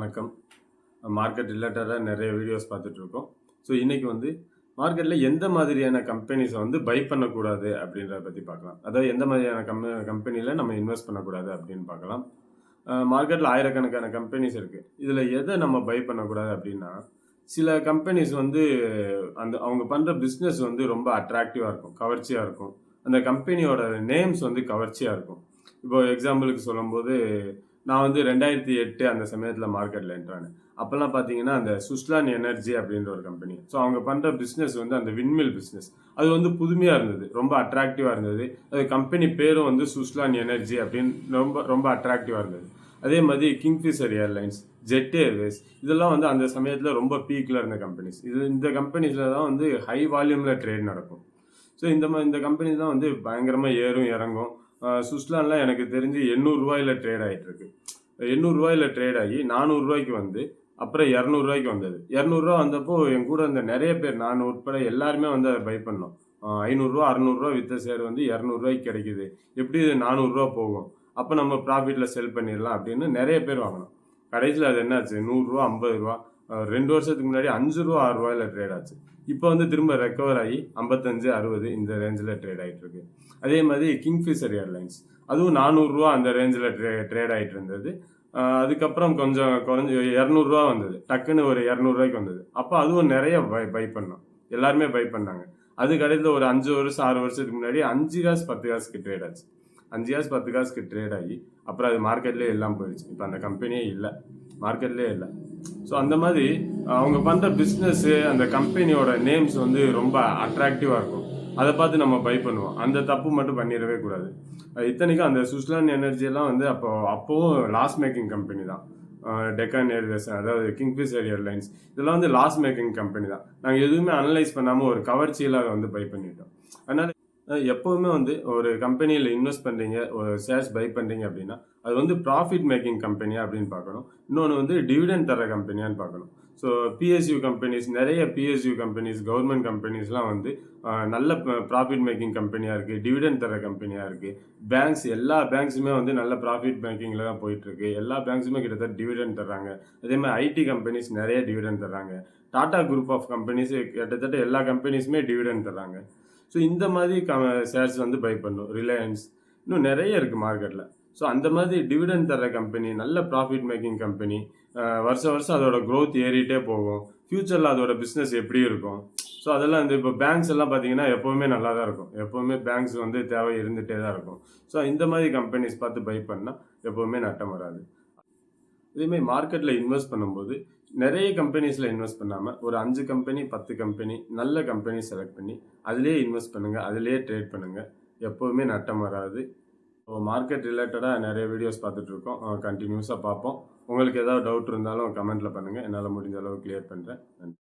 வணக்கம். மார்க்கெட் ரிலேட்டடாக நிறைய வீடியோஸ் பார்த்துட்ருக்கோம். ஸோ இன்றைக்கி வந்து மார்க்கெட்டில் எந்த மாதிரியான கம்பெனிஸை வந்து பை பண்ணக்கூடாது அப்படின்றத பற்றி பார்க்கலாம். அதாவது எந்த மாதிரியான கம்ப கம்பெனியில் நம்ம இன்வெஸ்ட் பண்ணக்கூடாது அப்படின்னு பார்க்கலாம். மார்க்கெட்டில் ஆயிரக்கணக்கான கம்பெனிஸ் இருக்குது இதில் எதை நம்ம பை பண்ணக்கூடாது அப்படின்னா சில கம்பெனிஸ் வந்து அந்த அவங்க பண்ணுற பிஸ்னஸ் வந்து ரொம்ப அட்ராக்டிவாக இருக்கும் கவர்ச்சியாக இருக்கும். அந்த கம்பெனியோட நேம்ஸ் வந்து கவர்ச்சியாக இருக்கும். இப்போ எக்ஸாம்பிளுக்கு சொல்லும்போது நான் வந்து ரெண்டாயிரத்தி எட்டு அந்த சமயத்தில் மார்க்கெட்டில் என்ட்ரானேன் அப்போல்லாம் பார்த்தீங்கன்னா அந்த சுஸ்லான் எனர்ஜி அப்படின்ற ஒரு கம்பெனி ஸோ அவங்க பண்ணுற பிஸ்னஸ் வந்து அந்த விண்மில் பிஸ்னஸ் அது வந்து புதுமையாக இருந்தது. ரொம்ப அட்ராக்டிவாக இருந்தது. அது கம்பெனி பேரும் வந்து சுஸ்லான் எனர்ஜி அப்படின்னு ரொம்ப ரொம்ப அட்ராக்டிவாக இருந்தது. அதே மாதிரி கிங்ஃபிஷர் ஏர்லைன்ஸ் ஜெட் ஏர்வேஸ் இதெல்லாம் வந்து அந்த சமயத்தில் ரொம்ப பீக்கில் இருந்த கம்பெனிஸ் இது இந்த கம்பெனிஸில் தான் வந்து ஹை வால்யூமில் ட்ரேட் நடக்கும். ஸோ இந்த மாதிரி இந்த கம்பெனி தான் வந்து பயங்கரமாக ஏறும் இறங்கும். சுஸ்லான்லாம் எனக்கு தெரிஞ்சு எண்ணூறுரூவாயில் ட்ரேட் ஆகிட்டுருக்கு எண்ணூறுரூவாயில் ட்ரேட் ஆகி நானூறுரூவாய்க்கு வந்து அப்புறம் இரநூறுவாய்க்கு வந்தது. இரநூறுவா வந்தப்போ என் கூட இந்த நிறைய பேர் நான் உட்பட எல்லாருமே வந்து அதை பை பண்ணோம். ஐநூறுரூவா அறநூறுரூவா வித்த சேர் வந்து இரநூறுவாய்க்கு கிடைக்குது. எப்படி இது நானூறுரூவா போகும்? அப்போ நம்ம ப்ராஃபிட்டில் செல் பண்ணிடலாம் அப்படின்னு நிறைய பேர் வாங்கினோம். கடைசியில் அது என்னாச்சு? நூறுரூவா ஐம்பது ரூபா. ரெண்டு வருஷத்துக்கு முன்னாடி அஞ்சு ரூபா ஆறு ரூபாயில் ட்ரேட் ஆச்சு. இப்போ வந்து திரும்ப ரெக்கவர் ஆகி ஐம்பத்தஞ்சு அறுபது இந்த ரேஞ்சில் ட்ரேட் ஆகிட்டு இருக்கு. அதே மாதிரி கிங்ஃபிஷர் ஏர்லைன்ஸ் அதுவும் நானூறுரூவா அந்த ரேஞ்சில் ட்ரே ட்ரேட் ஆகிட்டு இருந்தது. அதுக்கப்புறம் கொஞ்சம் குறைஞ்சி இரநூறுவா வந்தது. டக்குன்னு ஒரு இரநூறுவாய்க்கு வந்தது. அப்போ அதுவும் நிறைய பை பை பண்ணோம். எல்லாருமே பை பண்ணாங்க. அது கடையில் ஒரு அஞ்சு வருஷம் ஆறு வருஷத்துக்கு முன்னாடி அஞ்சு காசு பத்து காசுக்கு ட்ரேட் ஆச்சு. அஞ்சு காசு பத்து காசுக்கு ட்ரேட் ஆகி அப்புறம் அது மார்க்கெட்லேயே எல்லாம் போயிடுச்சு. இப்போ அந்த கம்பெனியே இல்லை. மார்க்கெட்லேயே இல்லை. ஸோ அந்த மாதிரி அவங்க பண்ணுற பிஸ்னஸ்ஸு அந்த கம்பெனியோட நேம்ஸ் வந்து ரொம்ப அட்ராக்டிவாக இருக்கும். அதை பார்த்து நம்ம பை பண்ணுவோம். அந்த தப்பு மட்டும் பண்ணிடவே கூடாது. இத்தனைக்கும் அந்த சுஸ்லான் எனர்ஜியெல்லாம் வந்து அப்போ அப்போவும் லாஸ் மேக்கிங் கம்பெனி தான். டெக்கான் ஏர்வேஸ் அதாவது கிங்ஃபிஷர் ஏர்லைன்ஸ் இதெல்லாம் வந்து லாஸ் மேக்கிங் கம்பெனி தான். நாங்கள் எதுவுமே அனலைஸ் பண்ணாமல் ஒரு கவர்ச்சியில் அதை வந்து பை பண்ணிட்டோம். அதனால் எப்போவுமே வந்து ஒரு கம்பெனியில் இன்வெஸ்ட் பண்ணுறீங்க ஒரு ஷேர்ஸ் பை பண்ணுறீங்க அப்படின்னா அது வந்து ப்ராஃபிட் மேக்கிங் கம்பெனியா அப்படின்னு பார்க்கணும். இன்னொன்று வந்து டிவிடெண்ட் தர கம்பெனியான்னு பார்க்கணும். ஸோ பிஎஸ்யூ கம்பெனிஸ் நிறைய பிஎஸ்யூ கம்பெனிஸ் கவர்மெண்ட் கம்பெனிஸ்லாம் வந்து நல்ல ப்ராஃபிட் மேக்கிங் கம்பெனியாக இருக்குது டிவிடெண்ட் தர கம்பெனியாக இருக்குது பேங்க்ஸ் எல்லா பேங்க்ஸுமே வந்து நல்ல ப்ராஃபிட் மேக்கிங்கில் தான் போயிட்டுருக்கு. எல்லா பேங்க்ஸுமே கிட்டத்தட்ட டிவிடெண்ட் தர்றாங்க. அதேமாதிரி ஐடி கம்பெனிஸ் நிறைய டிவிடெண்ட் தர்றாங்க. டாடா குரூப் ஆஃப் கம்பெனிஸ் கிட்டத்தட்ட எல்லா கம்பெனிஸுமே டிவிடெண்ட் தர்றாங்க. ஸோ இந்த மாதிரி க ஷேர்ஸ் வந்து பை பண்ணும். ரிலையன்ஸ் இன்னும் நிறைய இருக்குது மார்க்கெட்டில் ஸோ அந்த மாதிரி டிவிடன் தர கம்பெனி நல்ல ப்ராஃபிட் மேக்கிங் கம்பெனி வருஷம் வருஷம் அதோட க்ரோத் ஏறிட்டே போகும். ஃப்யூச்சரில் அதோட பிஸ்னஸ் எப்படி இருக்கும்? ஸோ அதெல்லாம் வந்து இப்போ பேங்க்ஸ் எல்லாம் பார்த்தீங்கன்னா எப்போவுமே நல்லா தான் இருக்கும். எப்போவுமே பேங்க்ஸ் வந்து தேவை இருந்துகிட்டே தான் இருக்கும். ஸோ இந்த மாதிரி கம்பெனிஸ் பார்த்து பை பண்ணால் எப்போவுமே நட்டம் வராது. இதேமாதிரி மார்க்கெட்டில் இன்வெஸ்ட் பண்ணும்போது நிறைய கம்பெனிஸில் இன்வெஸ்ட் பண்ணாமல் ஒரு அஞ்சு கம்பெனி பத்து கம்பெனி நல்ல கம்பெனி செலக்ட் பண்ணி அதிலே இன்வெஸ்ட் பண்ணுங்கள் அதிலே ட்ரேட் பண்ணுங்கள் எப்போவுமே நட்டம் வராது. மார்க்கெட் ரிலேட்டடாக நிறைய வீடியோஸ் பார்த்துட்ருக்கோம் கண்டினியூஸாக பார்ப்போம். உங்களுக்கு ஏதாவது டவுட் இருந்தாலும் கமெண்ட்டில் பண்ணுங்கள் என்னால் முடிஞ்ச அளவு கிளியர் பண்ணுறேன் நன்றி.